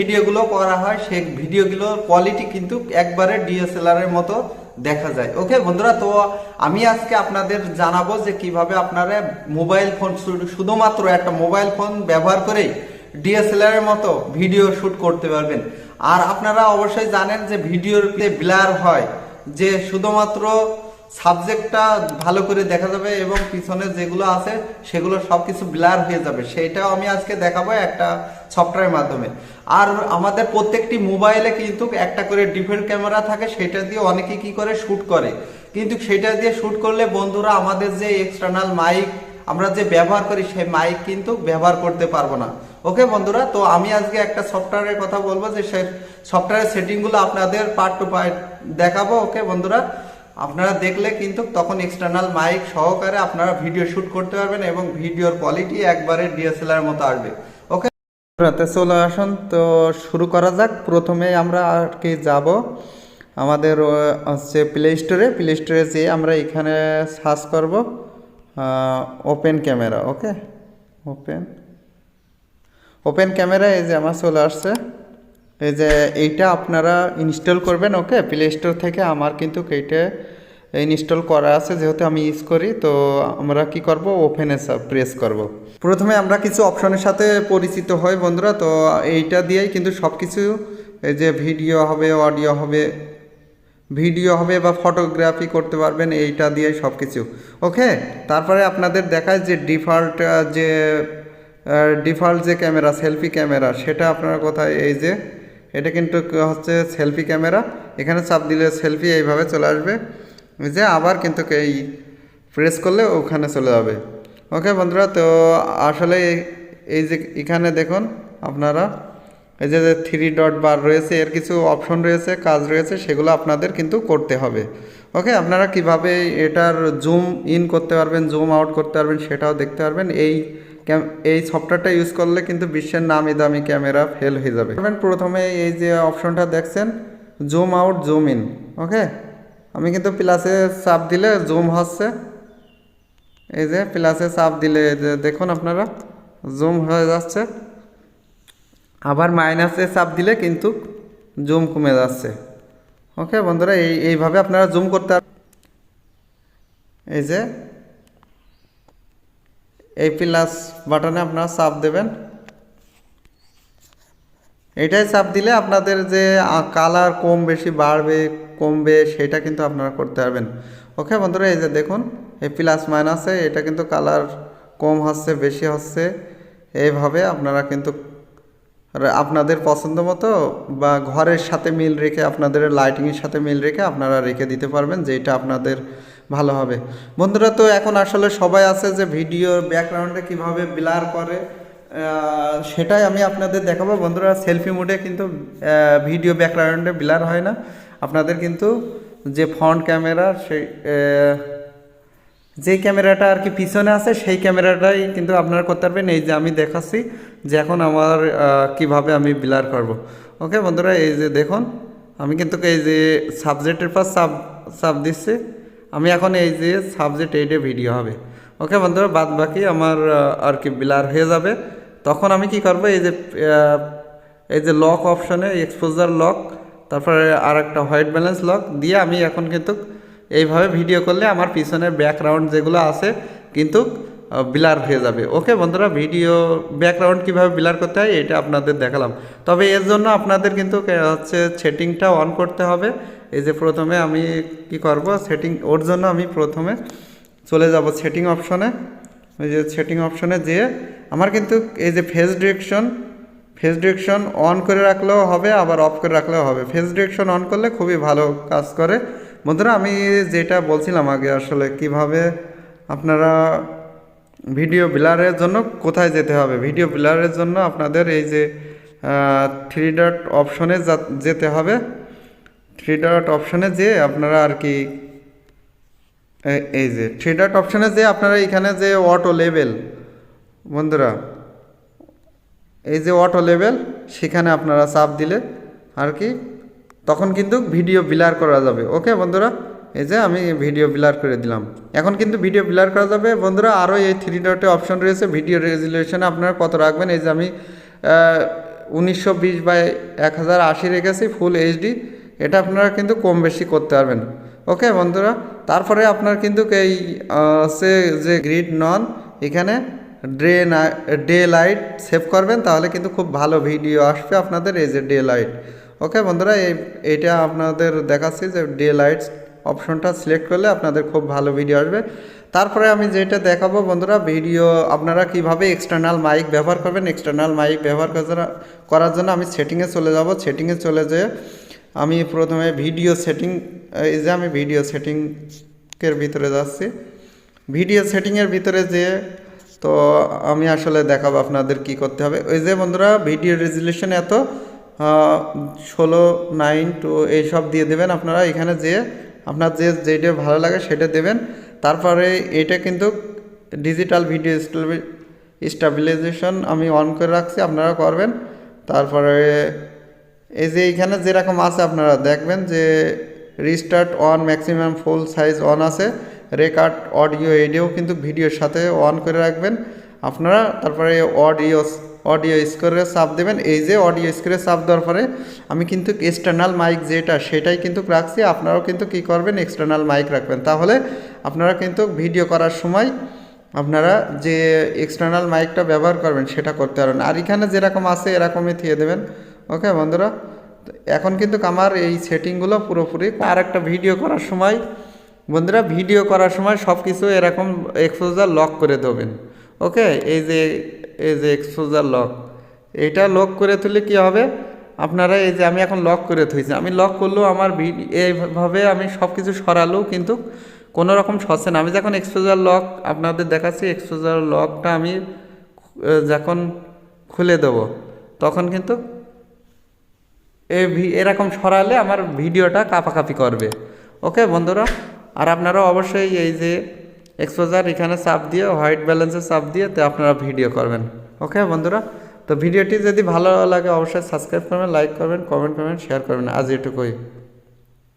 ভিডিওগুলো করা হয় সেই ভিডিওগুলোর কোয়ালিটি কিন্তু একবারে ডিএসএলআর এর মতো দেখা যায়। ওকে বন্ধুরা, তো আমি আজকে আপনাদের জানাব যে কীভাবে আপনারা মোবাইল ফোন শুধুমাত্র একটা মোবাইল ফোন ব্যবহার করে ডিএসএলআর এর মতো ভিডিও শুট করতে পারবেন। আর আপনারা অবশ্যই জানেন যে ভিডিওর ব্লার হয়, যে শুধুমাত্র সাবজেক্টটা ভালো করে দেখা যাবে এবং পিছনে যেগুলো আছে, সেগুলো সব কিছু ব্লার হয়ে যাবে। সেইটাও আমি আজকে দেখাবো একটা সফটওয়্যারের মাধ্যমে। আর আমাদের প্রত্যেকটি মোবাইলে কিন্তু একটা করে ডিফেন্ট ক্যামেরা থাকে, সেটা দিয়ে অনেকে কি করে? শুট করে। কিন্তু সেটা দিয়ে শ্যুট করলে বন্ধুরা আমাদের যে এক্সটার্নাল মাইক আমরা যে ব্যবহার করি, সেই মাইক কিন্তু ব্যবহার করতে পারব না। ওকে বন্ধুরা? তো আমি আজকে একটা সফটওয়্যারের কথা বলব যে সেই সফটওয়্যারের সেটিংগুলো আপনাদের পার্ট টু পার্ট দেখাবো। ওকে বন্ধুরা? আপনারা দেখলে কিন্তু তখন এক্সটার্নাল মাইক সহকারে আপনারা ভিডিও শুট করতে পারবেন এবং ভিডিওর কোয়ালিটি একবারে ডিএসএলআর মতো আসবে। ওকে রাতে চলে আসুন, তো শুরু করা যাক। প্রথমে আমরা আর কি যাব? আমাদের হচ্ছে প্লে স্টোরে প্লে স্টোরে যেয়ে আমরা এখানে সার্চ করব open camera okay open open camera এই যে আমার চলে আসছে। এই যে এইটা আপনারা ইনস্টল করবেন ওকে প্লে স্টোর থেকে আমার কিন্তু এইটা ইনস্টল করা আছে, যেহেতু আমি ইউজ করি, তো আমরা কি করব? ওপেনে প্রেস করব। প্রথমে আমরা কিছু অপশনের সাথে পরিচিত হই বন্ধুরা, তো এইটা দিয়েই কিন্তু সব কিছু এই যে ভিডিও হবে অডিও হবে ভিডিও হবে বা ফটোগ্রাফি করতে পারবেন, এইটা দিয়ে সব কিছু ওকে তারপরে আপনাদের দেখায় যে ডিফল্ট যে ডিফল্ট যে ক্যামেরা সেলফি ক্যামেরা সেটা আপনারা কোথায়? এই যে, এটা কিন্তু হচ্ছে সেলফি ক্যামেরা এখানে চাপ দিলে সেলফি এইভাবে চলে আসবে। যে আবার কিন্তু এই প্রেস করলে ওখানে চলে যাবে। ওকে বন্ধুরা, তো আসলে এই- যে এখানে দেখুন আপনারা, এই যে থ্রি ডট বার রয়েছে, এর কিছু অপশন রয়েছে, কাজ রয়েছে, সেগুলো আপনাদের কিন্তু করতে হবে। ওকে আপনারা কীভাবে এটার জুম ইন করতে পারবেন জুম আউট করতে পারবেন, সেটাও দেখতে পারবেন। এই এই সফটওয়্যারটা ইউজ করলে কিন্তু বিশ্বের নামি দামি ক্যামেরা ফেল হয়ে যাবে। প্রথমে এই যে অপশনটা দেখছেন zoom out zoom in okay আমি কিন্তু প্লাসে চাপ দিলে জুম হচ্ছে। এই যে প্লাসে চাপ দিলে দেখুন আপনারা, জুম হয়ে যাচ্ছে। আবার মাইনাসে চাপ দিলে কিন্তু জুম কমে যাচ্ছে। ওকে বন্ধুরা, এই, এইভাবে আপনারা জুম করতে এই যে, এই প্লাস বাটনে আপনারা চাপ দেবেন। এটাই চাপ দিলে আপনাদের যে কালার কম বেশি বাড়বে, কমবে, সেটা কিন্তু আপনারা করতে পারবেন। ওকে বন্ধুরা, এই যে দেখুন, এই প্লাস মাইনাসে এটা কিন্তু কালার কম হচ্ছে, বেশি হচ্ছে। এইভাবে আপনারা কিন্তু আপনাদের পছন্দ মতো বা ঘরের সাথে মিল রেখে, আপনাদের লাইটিংয়ের সাথে মিল রেখে আপনারা রেখে দিতে পারবেন যেটা আপনাদের ভালো হবে। বন্ধুরা, তো এখন আসলে সবাই আছে যে ভিডিও ব্যাকগ্রাউন্ডে কীভাবে ব্লার করে সেটাই আমি আপনাদের দেখাবো। বন্ধুরা সেলফি মোডে কিন্তু ভিডিও ব্যাকগ্রাউন্ডে ব্লার হয় না। আপনাদের কিন্তু যে ফ্রন্ট ক্যামেরা সেই যে ক্যামেরাটা আর কি পিছনে আছে, সেই ক্যামেরাটাই কিন্তু আপনারা করতে পারবেন। এই যে আমি দেখাচ্ছি যে এখন আমার কীভাবে আমি ব্লার করব। ওকে বন্ধুরা, এই যে দেখুন, আমি কিন্তু এই যে সাবজেক্টের পর সাব সাব দিচ্ছি। আমি এখন এই যে সাবজেক্ট এইটে ভিডিও হবে। ওকে বন্ধুরা বাদ বাকি আমার আর কি ব্লার হয়ে যাবে। তখন আমি কি করব, এই যে এই যে লক অপশনে এক্সপোজার লক তারপরে আর একটা হোয়াইট ব্যালেন্স লক দিয়ে আমি এখন কিন্তু এইভাবে ভিডিও করলে আমার পিছনের ব্যাকগ্রাউন্ড যেগুলো আছে কিন্তু ব্লার হয়ে যাবে। ওকে বন্ধুরা ভিডিও ব্যাকগ্রাউন্ড কীভাবে ব্লার করতে হয়, এটা আপনাদের দেখালাম। তবে এর জন্য আপনাদের কিন্তু হচ্ছে সেটিংটা অন করতে হবে। এই যে প্রথমে আমি কি করব সেটিং ওর জন্য আমি প্রথমে চলে যাব সেটিং অপশনে ওই যে সেটিং অপশনে যেয়ে আমার কিন্তু এই যে face direction face direction on করে রাখলেও হবে, আবার অফ করে রাখলেও হবে। ফেস ডিরেকশন অন করলে খুবই ভালো কাজ করে। বন্ধুরা, আমি যেটা বলছিলাম আগে আসলে কীভাবে আপনারা ভিডিও ব্লারের জন্য কোথায় যেতে হবে। ভিডিও ব্লারের জন্য আপনাদের এই যে থ্রি ডট অপশনে যেতে হবে। থ্রি ডট অপশনে যেয়ে আপনারা আর কি এই যে থ্রি ডট অপশানে যে আপনারা এখানে যে অটো লেভেল বন্ধুরা, এই যে অটো লেভেল সেখানে আপনারা চাপ দিলে আর কি, তখন কিন্তু ভিডিও ব্লার করা যাবে। ওকে বন্ধুরা, এই যে আমি ভিডিও ব্লার করে দিলাম। এখন কিন্তু ভিডিও ব্লার করা যাবে। বন্ধুরা, আরও এই থ্রি ডটে অপশন রয়েছে। ভিডিও রেজুলেশনে আপনারা কত রাখবেন? এই যে আমি উনিশশো বিশ বাই এক হাজার আশি রেখেছি ফুল এইচডি এটা আপনারা কিন্তু কম বেশি করতে পারবেন। ওকে বন্ধুরা, তারপরে আপনার কিন্তু এই সে যে গ্রিড নন এখানে ডে ডে লাইট সেভ করবেন, তাহলে কিন্তু খুব ভালো ভিডিও আসবে আপনাদের এই যে ডে লাইট ওকে বন্ধুরা, এই, এইটা আপনাদের দেখাচ্ছি যে ডে লাইটস অপশনটা সিলেক্ট করলে আপনাদের খুব ভালো ভিডিও আসবে। তারপরে আমি যেটা দেখাবো, বন্ধুরা ভিডিও আপনারা কীভাবে এক্সটার্নাল মাইক ব্যবহার করবেন এক্সটার্নাল মাইক ব্যবহার করার জন্য আমি সেটিংয়ে চলে যাব। সেটিংয়ে চলে যেয়ে আমি প্রথমে ভিডিও সেটিং এই যে আমি ভিডিও সেটিংয়ের ভিতরে যাচ্ছি। ভিডিও সেটিংয়ের ভিতরে যে, তো আমি আসলে দেখাবো আপনাদের কি করতে হবে। ওই যে বন্ধুরা ভিডিও রেজুলেশন এত ষোলো নাইন টু এইসব দিয়ে দেবেন আপনারা। এখানে যে, আপনার যে, যেটা ভালো লাগে সেটা দেবেন। তারপরে এটা কিন্তু ডিজিটাল ভিডিও স্টাবিলাইজেশন আমি অন করে রাখছি, আপনারা করবেন। তারপরে এই যে এইখানে যেরকম আছে আপনারা দেখবেন যে restart on maximum full size on আছে। রেকর্ড অডিও, এডিও কিন্তু ভিডিওর সাথে অন করে রাখবেন। আপনারা তারপরে অডিও অডিও স্কোরে চাপ দেবেন। এই যে অডিও স্কোরে চাপ দেওয়ার পরে আমি কিন্তু এক্সটার্নাল মাইক যেটা, সেটাই কিন্তু রাখছি। আপনারাও কিন্তু কি করবেন? এক্সটার্নাল মাইক রাখবেন। তাহলে আপনারা কিন্তু ভিডিও করার সময় আপনারা যে এক্সটার্নাল মাইকটা ব্যবহার করবেন, সেটা করতে পারবেন। আর এখানে যেরকম আছে, এরকমই থিয়ে দেবেন। ওকে বন্ধুরা? এখন কিন্তু আমার এই সেটিংগুলো পুরোপুরি আর একটা ভিডিও করার সময়, বন্ধুরা, ভিডিও করার সময় সব কিছু এরকম এক্সপোজার লক করে দেবেন। ওকে এই যে এই যে এক্সপোজার লক এটা লক করে তুলে কি হবে? আপনারা এই যে আমি এখন লক করে থইছি। আমি লক করলেও আমার এইভাবে আমি সব কিছু সরালেও কিন্তু কোনো রকম সচ্ছে না। আমি যখন এক্সপোজার লক আপনাদের দেখাচ্ছি এক্সপোজার লকটা আমি যখন খুলে দেব, তখন কিন্তু এরকম সরালে আমার ভিডিওটা কাপাকাপি করবে। ওকে, বন্ধুরা? আর আপনারা অবশ্যই এই যে এক্সপোজার এখানে চাপ দিয়ে হোয়াইট ব্যালেন্সে চাপ দিয়ে তো আপনারা ভিডিও করবেন। ওকে, বন্ধুরা? তো ভিডিওটি যদি ভালো লাগে, অবশ্যই সাবস্ক্রাইব করবেন লাইক করবেন কমেন্ট করবেন শেয়ার করবেন, আজ এটুকুই।